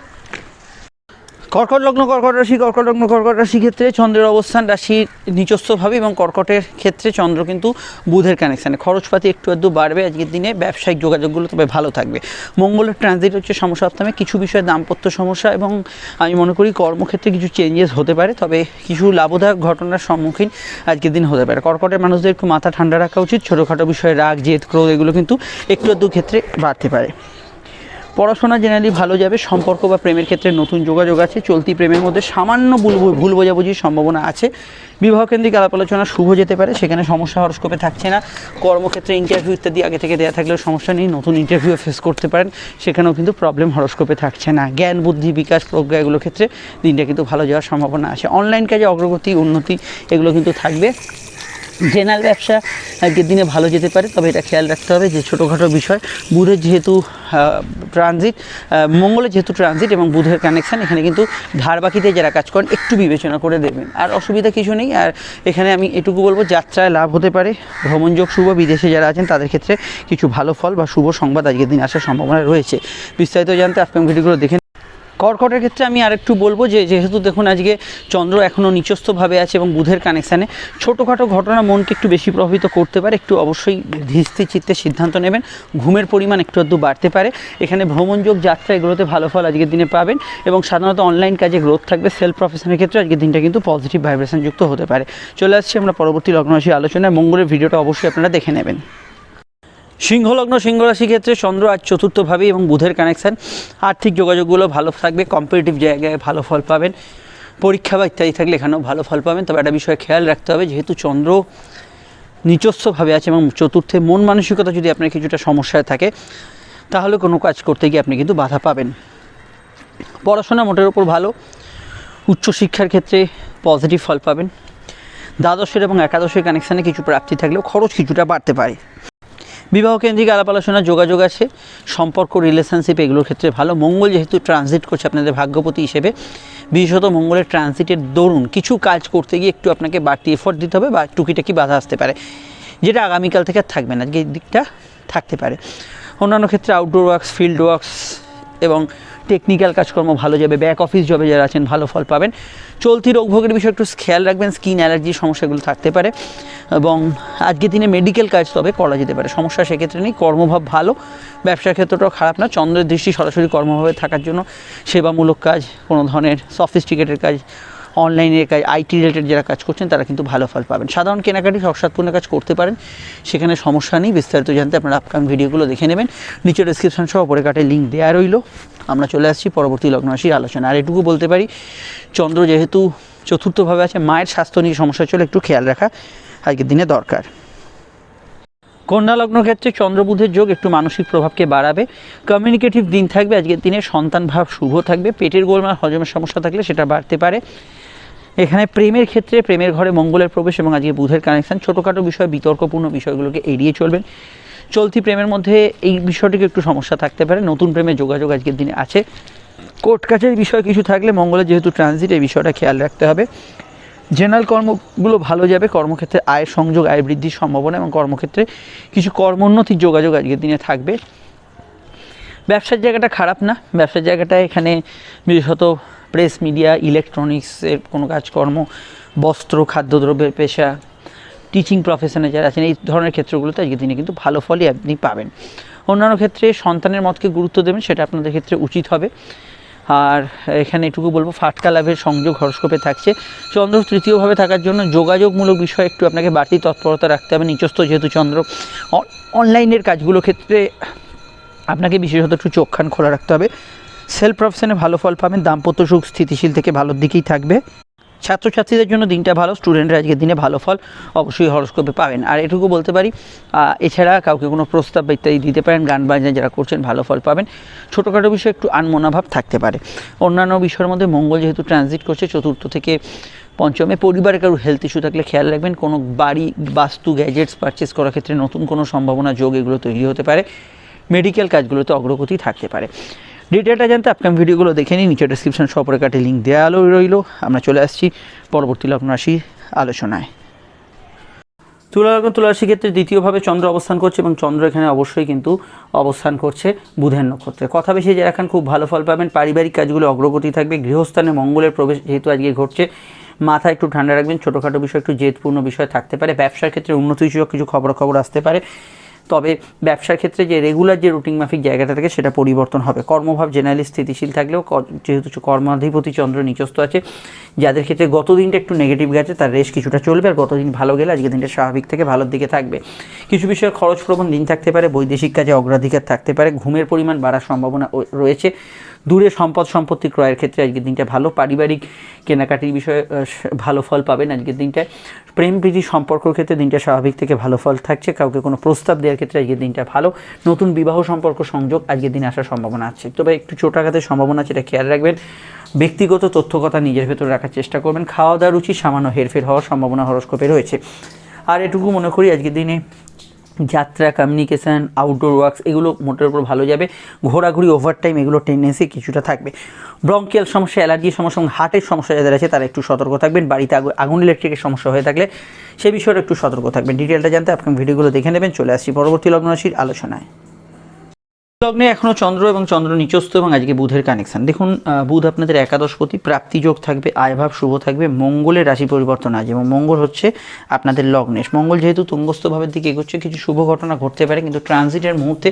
কর্কট লগ্ন, কর্কট রাশি, কর্কট লগ্ন, কর্কট রাশি ক্ষেত্রে চন্দ্রের অবস্থান রাশির নিচস্থভাবে এবং কর্কটের ক্ষেত্রে চন্দ্র কিন্তু বুধের কানেকশানে খরচপাতি একটু আধটু বাড়বে আজকের দিনে, ব্যবসায়িক যোগাযোগগুলো তবে ভালো থাকবে। মঙ্গলের ট্রানজিট হচ্ছে সমসপ্তমে কিছু বিষয়ে দাম্পত্য সমস্যা এবং আমি মনে করি কর্মক্ষেত্রে কিছু চেঞ্জেস হতে পারে, তবে কিছু লাভদায়ক ঘটনার সম্মুখীন আজকের দিন হতে পারে। কর্কটের মানুষদের একটু মাথা ঠান্ডা রাখা উচিত। ছোটোখাটো বিষয়ে রাগ, জেদ, ক্রোধ, এগুলো কিন্তু একটু আধটু ক্ষেত্রে বাড়তে পারে। পড়াশোনা জেনারেলি ভালো যাবে, সম্পর্ক বা প্রেমের ক্ষেত্রে নতুন যোগাযোগ আছে, চলতি প্রেমের মধ্যে সামান্য ভুল ভুল বোঝাবুঝির সম্ভাবনা আছে। বিবাহকেন্দ্রিক আলাপ আলোচনা শুভ যেতে পারে, সেখানে সমস্যা হরস্কোপে থাকছে না। কর্মক্ষেত্রে ইন্টারভিউ ইত্যাদি আগে থেকে দেওয়া থাকলেও সমস্যা নেই, নতুন ইন্টারভিউ ফেস করতে পারেন, সেখানেও কিন্তু প্রবলেম হরস্কোপে থাকছে না। জ্ঞান, বুদ্ধি, বিকাশ প্রজ্ঞা এগুলো ক্ষেত্রে দিনটা কিন্তু ভালো যাওয়ার সম্ভাবনা আছে। অনলাইন কাজে অগ্রগতি, উন্নতি, এগুলো কিন্তু থাকবে। জেনারেল ব্যবসা আজকের দিনে ভালো যেতে পারে, তবে এটা খেয়াল রাখতে হবে যে ছোটোখাটো বিষয়। বুধের যেহেতু ট্রানজিট মঙ্গলের যেহেতু ট্রানজিট এবং বুধের কানেকশান এখানে কিন্তু ধার বাকিতে যারা কাজ করেন, একটু বিবেচনা করে দেবেন। আর অসুবিধা কিছু নেই, আর এখানে আমি এটুকু বলব, যাত্রায় লাভ হতে পারে ভ্রমণযোগ শুভ, বিদেশে যারা আছেন, তাদের ক্ষেত্রে কিছু ভালো ফল বা শুভ সংবাদ আজকের দিন আসার সম্ভাবনা রয়েছে। বিস্তারিত জানতে আপকাম ভিডিওগুলো দেখে কর্কটের ক্ষেত্রে আমি আরেকটু বলব যে, যেহেতু দেখুন আজকে চন্দ্র এখনও নিচস্থভাবে আছে এবং বুধের কানেকশানে ছোটোখাটো ঘটনা মনকে একটু বেশি প্রভাবিত করতে পারে। একটু অবশ্যই ধীরস্থির চিত্তে সিদ্ধান্ত নেবেন। ঘুমের পরিমাণ একটু আধটু বাড়তে পারে। এখানে ভ্রমণযোগ, যাত্রা এগুলোতে ভালো ফল আজকের দিনে পাবেন এবং সাধারণত অনলাইন কাজে গ্রোথ থাকবে। সেলফ প্রফেশনের ক্ষেত্রে আজকের দিনটা কিন্তু পজিটিভ ভাইব্রেশন যুক্ত হতে পারে। চলে আসছি আমরা পরবর্তী লগ্নরাশি আলোচনায়। মঙ্গলের ভিডিওটা অবশ্যই আপনারা দেখে নেবেন। সিংহলগ্ন সিংহ রাশি ক্ষেত্রে চন্দ্র আজ চতুর্থভাবে এবং বুধের কানেকশান আর্থিক যোগাযোগগুলো ভালো থাকবে কম্পিটিটিভ জায়গায় ভালো ফল পাবেন। পরীক্ষা বা ইত্যাদি থাকলে এখানেও ভালো ফল পাবেন। তবে একটা বিষয়ে খেয়াল রাখতে হবে, যেহেতু চন্দ্র নিজস্বভাবে আছে এবং চতুর্থে মন মানসিকতা যদি আপনার কিছুটা সমস্যায় থাকে, তাহলে কোনো কাজ করতে গিয়ে আপনি কিন্তু বাধা পাবেন। পড়াশোনা মোটের ওপর ভালো উচ্চশিক্ষার ক্ষেত্রে পজিটিভ ফল পাবেন। দ্বাদশের এবং একাদশের কানেকশানে কিছু প্রাপ্তি থাকলেও খরচ কিছুটা বাড়তে পারে। বিবাহ কেন্দ্রিক আলাপ আলোচনা, যোগাযোগ আছে, সম্পর্ক রিলেশনশিপ এগুলোর ক্ষেত্রে ভালো। মঙ্গল যেহেতু ট্রানজিট করছে আপনাদের ভাগ্যপতি হিসেবে, বিশেষত মঙ্গলের ট্রানজিটের দরুন কিছু কাজ করতে গিয়ে একটু আপনাকে বাড়তি এফোর্ট দিতে হবে বা টুকিটাকি বাধা আসতে পারে, যেটা আগামীকাল থেকে আর থাকবে না যে দিকটা থাকতে পারে। অন্যান্য ক্ষেত্রে আউটডোর ওয়ার্কস ফিল্ড ওয়ার্কস এবং টেকনিক্যাল কাজকর্ম ভালো যাবে ব্যাক অফিস জবে যারা আছেন, ভালো ফল পাবেন। চলতি রোগভোগের বিষয়ে একটু খেয়াল রাখবেন স্কিন অ্যালার্জির সমস্যাগুলো থাকতে পারে। এবং আজকের দিনে মেডিকেল কাজ তবে করা যেতে পারে। সমস্যা সেক্ষেত্রে নেই, কর্মভাব ভালো, ব্যবসার ক্ষেত্রটাও খারাপ না। চন্দ্রের দৃষ্টি সরাসরি কর্মভাবে থাকার জন্য সেবামূলক কাজ, কোনো ধরনের সফিস্টিকেটেড কাজ অনলাইনের কাজ আইটি রিলেটেড যারা কাজ করছেন, তারা কিন্তু ভালো ফল পাবেন। সাধারণ কেনাকাটি সৎপূর্ণ কাজ করতে পারেন, সেখানে সমস্যা নেই, বিস্তারিত জানতে আপনারা আপকামিং ভিডিওগুলো দেখে নেবেন। নিচে ডিসক্রিপশন সহ পরে কাটে লিঙ্ক দেওয়া রইল। আমরা চলে আসছি পরবর্তী লগ্ন রাশির আলোচনা। আর এটুকু বলতে পারি, চন্দ্র যেহেতু চতুর্থভাবে আছে, মায়ের স্বাস্থ্য নিয়ে সমস্যা চলে, একটু খেয়াল রাখা আজকের দিনে দরকার। কন্যা লগ্ন ক্ষেত্রে চন্দ্রবুধের যোগ একটু মানসিক প্রভাবকে বাড়াবে। কমিউনিকেটিভ দিন থাকবে, আজকের দিনে সন্তান ভাব শুভ থাকবে। পেটের গোলমাল, হজমের সমস্যা থাকলে সেটা বাড়তে পারে। এখানে প্রেমের ক্ষেত্রে, প্রেমের ঘরে মঙ্গলের প্রবেশ এবং আজকে বুধের কানেকশান ছোটোখাটো বিষয়, বিতর্কপূর্ণ বিষয়গুলোকে এড়িয়ে চলবেন। চলতি প্রেমের মধ্যে এই বিষয়টিকে একটু সমস্যা থাকতে পারে। নতুন প্রেমের যোগাযোগ আজকের দিনে আছে। কোর্ট কাছের বিষয় কিছু থাকলে মঙ্গলের যেহেতু ট্রানজিট এই বিষয়টা খেয়াল রাখতে হবে। জেনারেল কর্মগুলো ভালো যাবে, কর্মক্ষেত্রে আয়ের সংযোগ, আয় বৃদ্ধির সম্ভাবনা এবং কর্মক্ষেত্রে কিছু কর্মোন্নতির যোগাযোগ আজকের দিনে থাকবে। ব্যবসার জায়গাটা খারাপ না। ব্যবসার জায়গাটা এখানে বিশেষত প্রেস মিডিয়া ইলেকট্রনিক্সের কোনো কাজকর্ম, বস্ত্র, খাদ্যদ্রব্যের পেশা টিচিং প্রফেশনে যারা আছেন, এই ধরনের ক্ষেত্রগুলোতে আজকের দিনে কিন্তু ভালো ফলই আপনি পাবেন। অন্যান্য ক্ষেত্রে সন্তানের মতকে গুরুত্ব দেবেন, সেটা আপনাদের ক্ষেত্রে উচিত হবে। আর এখানে এটুকু বলব, ফাটকা লাভের সংযোগ হরস্কোপে থাকছে। চন্দ্র তৃতীয়ভাবে থাকার জন্য যোগাযোগমূলক বিষয়ে একটু আপনাকে বাড়তি তৎপরতা রাখতে হবে। নিচস্থ যেহেতু চন্দ্র অনলাইনের কাজগুলোর ক্ষেত্রে আপনাকে বিশেষত একটু চোখখান খোলা রাখতে হবে। সেলফ প্রফেশনে ভালো ফল পাবেন, দাম্পত্য সুখ স্থিতিশীল থেকে ভালোর দিকেই থাকবে। ছাত্রছাত্রীদের জন্য দিনটা ভালো স্টুডেন্টরা আজকের দিনে ভালো ফল অবশ্যই হরস্কোপে পাবেন। আর এটুকু বলতে পারি এছাড়া কাউকে কোনো প্রস্তাব ইত্যাদি দিতে পারেন, গান বাজনা যারা করছেন ভালো ফল পাবেন। ছোটোখাটো বিষয়ে একটু আনমনাভাব থাকতে পারে। অন্যান্য বিষয়ের মধ্যে মঙ্গল যেহেতু ট্রানজিট করছে, চতুর্থ থেকে পঞ্চমে পরিবারে কারও হেলথ ইস্যু থাকলে খেয়াল রাখবেন, কোনো বাড়ি, বাস্তু গ্যাজেটস পারচেস করার ক্ষেত্রে নতুন কোনো সম্ভাবনা যোগ এগুলো তৈরি হতে পারে। মেডিকেল কাজগুলোতে অগ্রগতি থাকতে পারে। ডিটেলটা জানতে আপকাম ভিডিওগুলো দেখে নিন নিচে ডিসক্রিপশন সপরে কাটে লিঙ্ক দেওয়া রইল। আমরা চলে আসছি পরবর্তী লগ্ন রাশি আলোচনায়। তুলালগ্ন তুলারাশি ক্ষেত্রে দ্বিতীয়ভাবে চন্দ্র অবস্থান করছে এবং চন্দ্র এখানে অবশ্যই কিন্তু অবস্থান করছে বুধের নক্ষত্রে। কথা বেশি যারা এখন খুব ভালো ফল পাবেন, পারিবারিক কাজগুলো অগ্রগতি থাকবে, গৃহস্থানে মঙ্গলের প্রবেশ যেহেতু আজকে ঘটছে, মাথা একটু ঠান্ডা রাখবেন, ছোটোখাটো বিষয়, একটু জেদপূর্ণ বিষয় থাকতে পারে, ব্যবসার ক্ষেত্রে উন্নতি সূচক কিছু খবরাখবর আসতে পারে। তবে ব্যবসার ক্ষেত্রে যে রেগুলার যে রুটিন মাফিক জায়গাটা থাকে সেটা পরিবর্তন হবে। কর্মভাব জেনারেলি স্থিতিশীল থাকলেও যেহেতু কর্মাধিপতি চন্দ্র নিচস্থ আছে, যাদের ক্ষেত্রে গত দিনটা একটু নেগেটিভ গেছে, তার রেশ কিছুটা চলবে আর গত দিন ভালো গেলে আজকে দিনটা স্বাভাবিক থেকে ভালোর দিকে থাকবে। কিছু বিষয়ে খরচ প্রবণ দিন থাকতে পারে, বৈদেশিক কাজে অগ্রাধিকার থাকতে পারে, ঘুমের পরিমাণ বাড়ার সম্ভাবনা রয়েছে। দূরে সম্পদ, সম্পত্তি ক্রয়ের ক্ষেত্রে আজকের দিনটা ভালো। পারিবারিক কেনাকাটির বিষয়ে ভালো ফল পাবেন আজকের দিনটায়। প্রেম, প্রীতি, সম্পর্কের ক্ষেত্রে দিনটা স্বাভাবিক থেকে ভালো ফল থাকছে। কাউকে কোনো প্রস্তাব দেওয়ার ক্ষেত্রে আজকের দিনটা ভালো। নতুন বিবাহ, সম্পর্ক, সংযোগ আজকের দিনে আসার সম্ভাবনা আছে। তবে একটু চোটাঘাতের সম্ভাবনা আছে, এটা খেয়াল রাখবেন। ব্যক্তিগত তথ্য কথা নিজের ভেতরে রাখার চেষ্টা করবেন। খাওয়া দাওয়া রুচি সামান্য হেরফের হওয়ার সম্ভাবনা হরস্কোপে রয়েছে। আর এটুকু মনে করি আজকের দিনে যাত্রা কমিউনিকেশান আউটডোর ওয়ার্কস এগুলো মোটের উপর ভালো যাবে। ঘোরাঘুরি ওভারটাইম এগুলো টেন্ডেন্সি কিছুটা থাকবে। ব্রঙ্কিয়াল সমস্যা অ্যালার্জি সমস্যা এবং হার্টের সমস্যা যাদের আছে, তারা একটু সতর্ক থাকবেন। বাড়িতে আগু- আগুন ইলেকট্রিকের সমস্যা হয়ে থাকলে সে বিষয়ে একটু সতর্ক থাকবেন। ডিটেলটা জানতে আপনার ভিডিওগুলো দেখে নেবেন। চলে আসছি পরবর্তী লগ্ন রাশির আলোচনায়। লগ্নে এখনও চন্দ্র এবং চন্দ্র নিচস্থ এবং আজকে বুধের কানেকশান দেখুন বুধ আপনাদের একাদশপতি, প্রাপ্তিযোগ থাকবে, আয়ভাব শুভ থাকবে, মঙ্গলের রাশি পরিবর্তন আছে এবং মঙ্গল হচ্ছে আপনাদের লগ্নেশ মঙ্গল যেহেতু তুঙ্গস্থ ভাবের দিকে এগোচ্ছে, কিছু শুভ ঘটনা ঘটতে পারে, কিন্তু ট্রানজিটের মুহূর্তে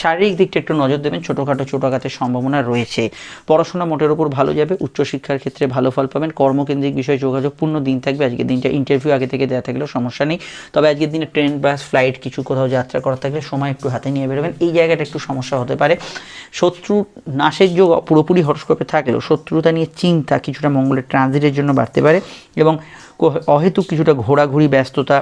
শারীরিক দিকটা একটু নজর দেবেন, ছোটোখাটো ছোটোখাতের সম্ভাবনা রয়েছে। পড়াশোনা মোটের ওপর ভালো যাবে, উচ্চশিক্ষার ক্ষেত্রে ভালো ফল পাবেন, কর্মকেন্দ্রিক বিষয়ে যোগাযোগপূর্ণ দিন থাকবে আজকের দিনটা ইন্টারভিউ আগে থেকে দেওয়া থাকলেও সমস্যা নেই। তবে আজকের দিনে ট্রেন বাস ফ্লাইট কিছু কোথাও যাত্রা করা থাকলে সময় একটু হাতে নিয়ে বেরোবেন, এই জায়গাটা একটু সমস্যা হতে পারে। শত্রু নাশের যোগ পুরোপুরি হরস্কোপে থাকলেও শত্রুতা নিয়ে চিন্তা কিছুটা মঙ্গলের ট্রানজিটের জন্য বাড়তে পারে এবং অহেতুক কিছুটা ঘোরাঘুরি, ব্যস্ততা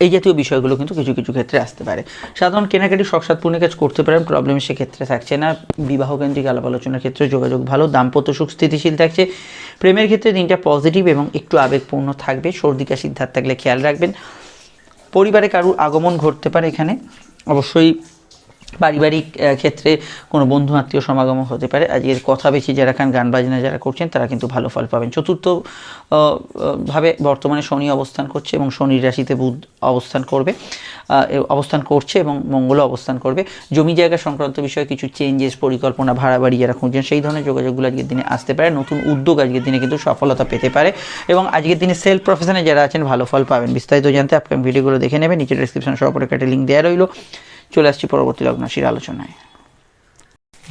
এই জাতীয় বিষয়গুলো কিন্তু কিছু কিছু ক্ষেত্রে আসতে পারে। সাধারণ কেনাকাটি শখসাৎপূর্ণ কাজ করতে পারেন প্রবলেম সেক্ষেত্রে থাকছে না। বিবাহ কেন্দ্রিক আলাপ আলোচনার ক্ষেত্রে যোগাযোগ ভালো, দাম্পত্য সুখ স্থিতিশীল থাকছে। প্রেমের ক্ষেত্রে দিনটা পজিটিভ এবং একটু আবেগপূর্ণ থাকবে। সর্দি, কাশির ধার থাকলে খেয়াল রাখবেন। পরিবারে কারুর আগমন ঘটতে পারে এখানে। অবশ্যই পারিবারিক ক্ষেত্রে কোনো বন্ধু আত্মীয় সমাগম হতে পারে। আজকের কথা বেশি যারা খান, গান বাজনা যারা করছেন, তারা কিন্তু ভালো ফল পাবেন। চতুর্থ ভাবে বর্তমানে শনি অবস্থান করছে এবং শনির রাশিতে বুধ অবস্থান করবে অবস্থান করছে এবং মঙ্গলও অবস্থান করবে। জমি জায়গা সংক্রান্ত বিষয়ে কিছু চেঞ্জেস পরিকল্পনা ভাড়া বাড়ি যারা খুঁজছেন, সেই ধরনের যোগাযোগগুলো আজকের দিনে আসতে পারে। নতুন উদ্যোগ আজকের দিনে কিন্তু সফলতা পেতে পারে এবং আজকের দিনে সেলফ প্রফেশনে যারা আছেন, ভালো ফল পাবেন। বিস্তারিত জানতে আপনার ভিডিওগুলো দেখে নেবেন। নিচে ডিসক্রিপশন সহপরে একটা লিঙ্ক দেওয়া রইল। চলে আসছি পরবর্তী লগ্ন রাশির আলোচনায়।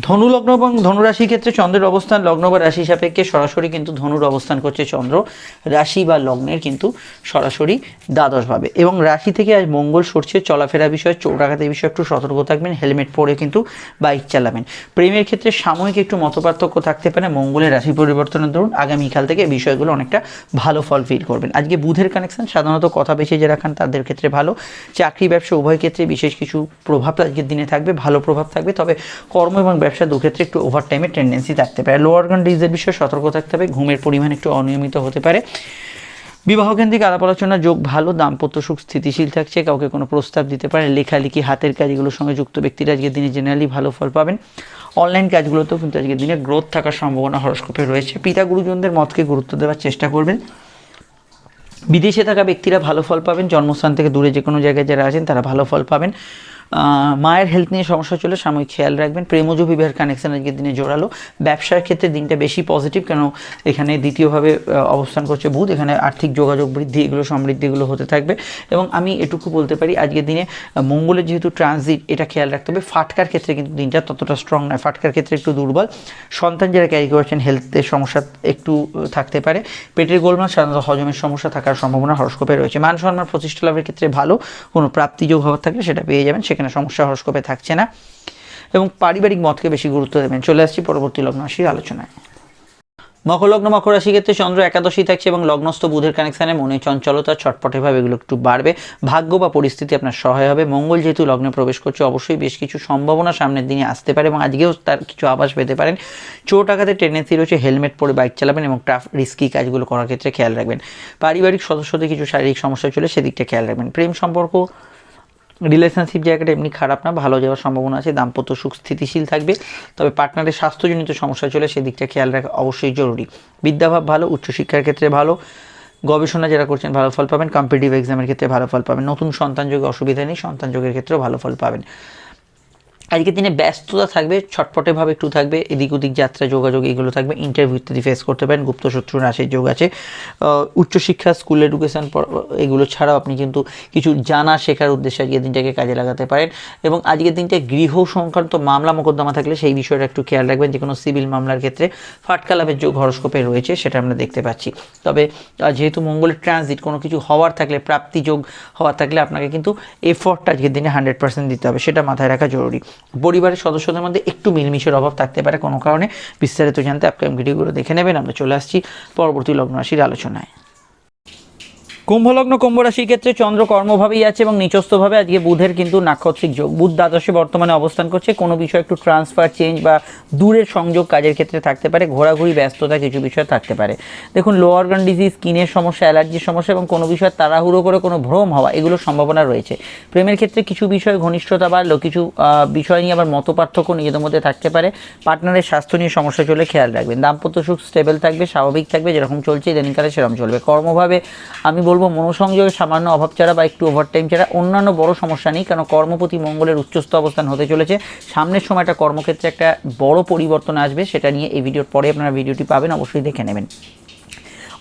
ধনু লগ্ন এবং ধনুরাশির ক্ষেত্রে চন্দ্রের অবস্থান লগ্ন বা রাশি সাপেক্ষে সরাসরি কিন্তু ধনুর অবস্থান করছে চন্দ্র। রাশি বা লগ্নের কিন্তু সরাসরি দ্বাদশভাবে। এবং রাশি থেকে আজ মঙ্গল সরছে, চলাফেরা বিষয়ে চৌরাঘাতের বিষয়ে একটু সতর্ক থাকবেন, হেলমেট পরে কিন্তু বাইক চালাবেন। প্রেমের ক্ষেত্রে সাময়িক একটু মতপার্থক্য থাকতে পারে, মঙ্গলের রাশি পরিবর্তনের দরুন আগামীকাল থেকে বিষয়গুলো অনেকটা ভালো ফল ফিল করবেন। আজকে বুধের কানেকশন সাধারণত কথা বেশি যে খান তাদের ক্ষেত্রে ভালো। চাকরি, ব্যবসা, উভয় ক্ষেত্রে বিশেষ কিছু প্রভাব আজকের দিনে থাকবে, ভালো প্রভাব থাকবে। তবে কর্ম এবং ব্যবসা দুক্ষেত্রে একটু ওভার টাইমের টেন্ডেন্সি থাকতে পারে। লোয়ার গান ডিজের বিষয়ে সতর্ক থাকতে হবে। ঘুমের পরিমাণ একটু অনিয়মিত হতে পারে। বিবাহকেন্দ্রিক আলাপ আলোচনা যোগ ভালো। দাম্পত্য সুখ স্থিতিশীল থাকছে। কাউকে কোনো প্রস্তাব দিতে পারে লেখালেখি, হাতের কাজ এগুলোর সঙ্গে যুক্ত ব্যক্তিরা আজকের দিনে জেনারেলি ভালো ফল পাবেন। অনলাইন কাজগুলোতেও কিন্তু আজকের দিনে গ্রোথ থাকার সম্ভাবনা হরস্কোপে রয়েছে। পিতা গুরুজনদের মতকে গুরুত্ব দেওয়ার চেষ্টা করবেন। বিদেশে থাকা ব্যক্তিরা ভালো ফল পাবেন। জন্মস্থান থেকে দূরে যে কোনো জায়গায় যারা আছেন, তারা ভালো ফল পাবেন। মায়ের হেলথ নিয়ে সমস্যা চলে, সাময়িক খেয়াল রাখবেন। প্রেমজ বিবাহের কানেকশন আজকের দিনে জোরালো। ব্যবসার ক্ষেত্রে দিনটা বেশি পজিটিভ কেন এখানে দ্বিতীয়ভাবে অবস্থান করছে বুধ। এখানে আর্থিক যোগাযোগ বৃদ্ধি, এগুলো সমৃদ্ধি, এগুলো হতে থাকবে। এবং আমি এটুকু বলতে পারি, আজকের দিনে মঙ্গলের যেহেতু ট্রানজিট এটা খেয়াল রাখতে হবে। ফাটকার ক্ষেত্রে কিন্তু দিনটা ততটা স্ট্রং নয়। ফাটকার ক্ষেত্রে একটু দুর্বল। সন্তান যারা ক্যারি করছেন হেলথের সমস্যা একটু থাকতে পারে। পেটের গোলমাল, সাধারণত হজমের সমস্যা থাকার সম্ভাবনা হরস্কোপে রয়েছে। মান সম্মান, প্রতিষ্ঠা লাভের ক্ষেত্রে ভালো। কোনো প্রাপ্তিযোগ হওয়ার থাকলে সেটা পেয়ে যাবেন। সেখানে সমস্যা হরস্কোপে থাকছে না। এবং পারিবারিক মতকে বেশি গুরুত্ব দেবেন। চলে আসছি পরবর্তী লগ্ন রাশির আলোচনায়। মকর লগ্ন, মকর রাশি ক্ষেত্রে চন্দ্র একাদশী থাকছে এবং লগ্নস্থ বুধের কানেকশানে মনে চঞ্চলতা, ছটপটে ভাবে এগুলো একটু বাড়বে। ভাগ্য বা পরিস্থিতি আপনার সহায় হবে। মঙ্গল যেহেতু লগ্নে প্রবেশ করছে, অবশ্যই বেশ কিছু সম্ভাবনা সামনের দিনে আসতে পারে এবং আজকেও তার কিছু আভাস পেতে পারেন। চোট আঘাতের টেন্ডেন্সি রয়েছে হেলমেট পরে বাইক চালাবেন এবং টাফ রিস্কি কাজগুলো করার ক্ষেত্রে খেয়াল রাখবেন। পারিবারিক সদস্যদের কিছু শারীরিক সমস্যা চলে সেদিকটা খেয়াল রাখবেন। প্রেম সম্পর্ক রিলেশনশিপ জায়গাটা এমনি খারাপ না, ভালো যাওয়ার সম্ভাবনা আছে, দাম্পত্য সুখ স্থিতিশীল থাকবে। তবে পার্টনারের স্বাস্থ্যজনিত সমস্যা চলে, সেদিকটা খেয়াল রাখা অবশ্যই জরুরি। বিদ্যাভাব ভালো, উচ্চশিক্ষার ক্ষেত্রে ভালো, গবেষণা যারা করছেন ভালো ফল পাবেন কম্পিটিটিভ এক্সামের ক্ষেত্রে ভালো ফল পাবেন, নতুন সন্তান যোগে অসুবিধা নেই, সন্তান যোগের ক্ষেত্রেও ভালো ফল পাবেন। আজকের দিনে ব্যস্ততা থাকবে ছটপটেভাবে একটু থাকবে, এদিক ওদিক যাত্রা, যোগাযোগ এগুলো থাকবে ইন্টারভিউ ইত্যাদি ফেস করতে পারেন গুপ্ত শত্রু রাশির যোগ আছে। উচ্চশিক্ষা স্কুল এডুকেশন এগুলো ছাড়াও আপনি কিন্তু কিছু জানা শেখার উদ্দেশ্যে আজকের দিনটাকে কাজে লাগাতে পারেন। এবং আজকের দিনটা গৃহ সংক্রান্ত মামলা মোকদ্দমা থাকলে সেই বিষয়টা একটু খেয়াল রাখবেন, যে কোনো সিভিল মামলার ক্ষেত্রে ফাটকা লাভের যোগ হরস্কোপে রয়েছে সেটা আমরা দেখতে পাচ্ছি। তবে যেহেতু মঙ্গলের ট্রানজিট কোনো কিছু হওয়ার থাকলে, প্রাপ্তি যোগ হওয়ার থাকলে আপনাকে কিন্তু এফোর্টটা আজকের দিনে হান্ড্রেড পার্সেন্ট দিতে হবে, সেটা মাথায় রাখা জরুরি। পরিবারের সদস্যদের মধ্যে একটু মিলমিশের অভাব থাকতে পারে, কোনো কারণে বিস্তারিত জানতে আপকামিং ভিডিওগুলো দেখে নেবেন। আমরা চলে আসছি পরবর্তী লগ্ন রাশির আলোচনায়। কুম্ভলগ্ন কুম্ভ রাশির ক্ষেত্রে চন্দ্র কর্মভাবেই আছে এবং নিচস্থভাবে আজকে বুধের কিন্তু নাক্ষত্রিক যোগ। বুধ দ্বাদশে বর্তমানে অবস্থান করছে, কোনো বিষয় একটু ট্রান্সফার চেঞ্জ বা দূরের সংযোগ কাজের ক্ষেত্রে থাকতে পারে, ঘোরাঘুরি, ব্যস্ততা কিছু বিষয় থাকতে পারে। দেখুন লো অর্গান ডিজিজ স্কিনের সমস্যা অ্যালার্জির সমস্যা এবং কোনো বিষয় তাড়াহুড়ো করে কোনো ভ্রম হওয়া এগুলোর সম্ভাবনা রয়েছে। প্রেমের ক্ষেত্রে কিছু বিষয় ঘনিষ্ঠতা বাড়লেও কিছু বিষয় নিয়ে আবার মত পার্থক্য নিজেদের মধ্যে থাকতে পারে। পার্টনারের স্বাস্থ্য নিয়ে সমস্যা চলে খেয়াল রাখবেন। দাম্পত্য সুখ স্টেবল থাকবে, স্বাভাবিক থাকবে, যেরকম চলছে ইদানিংকালে সেরকম চলবে। কর্মভাবে আমি বলব মনোসংযোগের সামান্য অভাব ছাড়া বা একটু ওভারটাইম ছাড়া অন্যান্য বড় সমস্যা নেই কারণ কর্মপতি মঙ্গলের উচ্চস্থ অবস্থান হতে চলেছে। সামনের সময়টা কর্মক্ষেত্রে একটা বড় পরিবর্তন আসবে, সেটা নিয়ে এই ভিডিওর পরে আপনারা ভিডিওটি পাবেন, অবশ্যই দেখে নেবেন।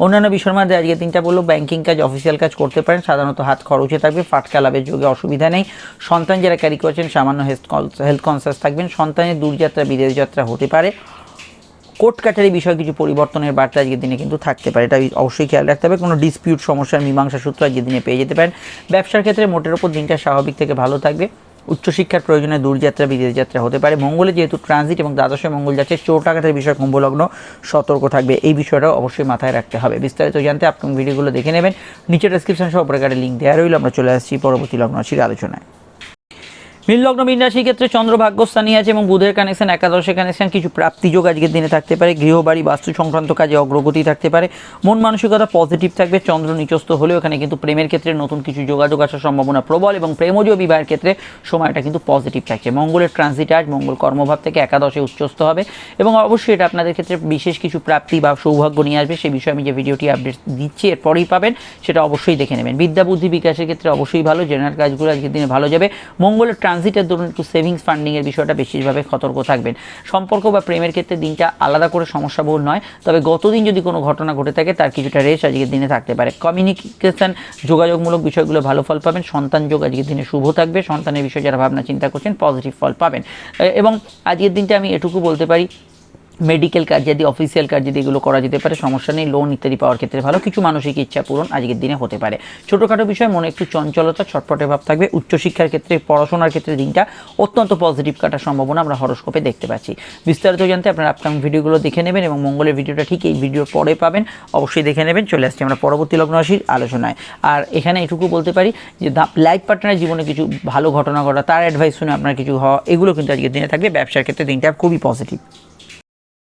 অন্যান্য বিষয়ের মধ্যে আজকে তিনটা বলল ব্যাংকিং কাজ অফিসিয়াল কাজ করতে পারেন, সাধারণত হাত খরচে থাকবে, ফাটকা লাভের যোগে অসুবিধা নেই। সন্তান যারা ক্যারি করছেন, সামান্য হেলথ কনসিয়াস থাকবেন, সন্তানের দূরযাত্রা, বিদেশ যাত্রা হতে পারে। কোর্ট কাটারি বিষয়ে কিছু পরিবর্তনের বার্তা আজকের দিনে কিন্তু থাকতে পারে। এটা অবশ্যই খেয়াল রাখতে হবে। কোনো ডিসপিউট সমস্যার মীমাংসা সূত্র আজকের দিনে পেয়ে যেতে পারেন। ব্যবসার ক্ষেত্রে মোটের ওপর দিনটা স্বাভাবিক থেকে ভালো থাকবে। উচ্চশিক্ষার প্রয়োজনে দূরযাত্রা বিদেশ যাত্রা হতে পারে। মঙ্গলে যেহেতু ট্রানজিট এবং দ্বাদশে মঙ্গল যাচ্ছে চোর টাকাতের বিষয়ে কুম্ভলগ্ন সতর্ক থাকবে। এই বিষয়টাও অবশ্যই মাথায় রাখতে হবে। বিস্তারিত জানতে আপনি ভিডিওগুলো দেখে নেবেন। নিচে ডেসক্রিপশন সহ প্রকারের লিঙ্ক দেওয়া রইল। আমরা চলে আসছি পরবর্তী লগ্ন আলোচনায়। লগ্ন মীন রাশির ক্ষেত্রে চন্দ্র ভাগ্যস্থানী আছে এবং বুধের কানেকশন একাদশে কানেকশন কিছু প্রাপ্তিযোগ আজকের দিনে থাকতে পারে। গৃহবাড়ি বাস্তু সংক্রান্ত কাজে অগ্রগতি থাকতে পারে। মন মানসিকতা পজিটিভ থাকবে। চন্দ্র নিচস্থ হলেও এখানে কিন্তু প্রেমের ক্ষেত্রে নতুন কিছু যোগাযোগ আসার সম্ভাবনা প্রবল এবং প্রেমজীয় বিবাহের ক্ষেত্রে সময়টা কিন্তু পজিটিভ থাকছে। মঙ্গলের ট্রানজিট আজ, মঙ্গল কর্মভাব থেকে একাদশে উচ্চস্ত হবে এবং অবশ্যই এটা আপনাদের ক্ষেত্রে বিশেষ কিছু প্রাপ্তি বা সৌভাগ্য নিয়ে আসবে। সেই বিষয়ে আমি যে ভিডিওটি আপডেট দিচ্ছি, এরপরেই পাবেন, সেটা অবশ্যই দেখে নেবেন। বিদ্যা বুদ্ধি বিকাশের ক্ষেত্রে অবশ্যই ভালো জেনারেল কাজগুলো আজকের দিনে ভালো যাবে। মঙ্গলের ট্রানজিটের দরুন একটু সেভিংস ফান্ডিংয়ের বিষয়টা বেশিরভাবে সতর্ক থাকবেন। সম্পর্ক বা প্রেমের ক্ষেত্রে দিনটা আলাদা করে সমস্যাবহুল নয়, তবে গতদিন যদি কোনো ঘটনা ঘটে থাকে, তার কিছুটা রেশ আজকের দিনে থাকতে পারে। কমিউনিকেশন যোগাযোগমূলক বিষয়গুলো ভালো ফল পাবেন, সন্তান যোগ আজকের দিনে শুভ থাকবে, সন্তানের বিষয়ে যারা ভাবনা চিন্তা করছেন পজিটিভ ফল পাবেন। এবং আজকের দিনটা আমি এটুকু বলতে পারি মেডিকেল কাজ যদি অফিসিয়াল কাজ যদি এগুলো করা যেতে পারে, সমস্যা নেই লোন ইত্যাদি পাওয়ার ক্ষেত্রে ভালো, কিছু মানসিক ইচ্ছা পূরণ আজকের দিনে হতে পারে। ছোটোখাটো বিষয়ে, মনে একটু চঞ্চলতা, ছটপটে ভাব থাকবে, উচ্চশিক্ষার ক্ষেত্রে, পড়াশোনার ক্ষেত্রে দিনটা অত্যন্ত পজিটিভ কাটার সম্ভাবনা আমরা হরস্কোপে দেখতে পাচ্ছি। বিস্তারিত জানতে আপনারা আপকামিং ভিডিওগুলো দেখে নেবেন এবং মঙ্গলের ভিডিওটা ঠিক এই ভিডিওর পরে পাবেন। অবশ্যই দেখে নেবেন, চলে আসছি আমরা পরবর্তী লগ্ন রাশির আলোচনায়। আর এখানে এটুকু বলতে পারি যে লাইফ পার্টনারের জীবনে কিছু ভালো ঘটনা ঘটা, তার অ্যাডভাইস শুনে আপনার কিছু হওয়া, এগুলো কিন্তু আজকের দিনে থাকবে। ব্যবসার ক্ষেত্রে দিনটা খুবই পজিটিভ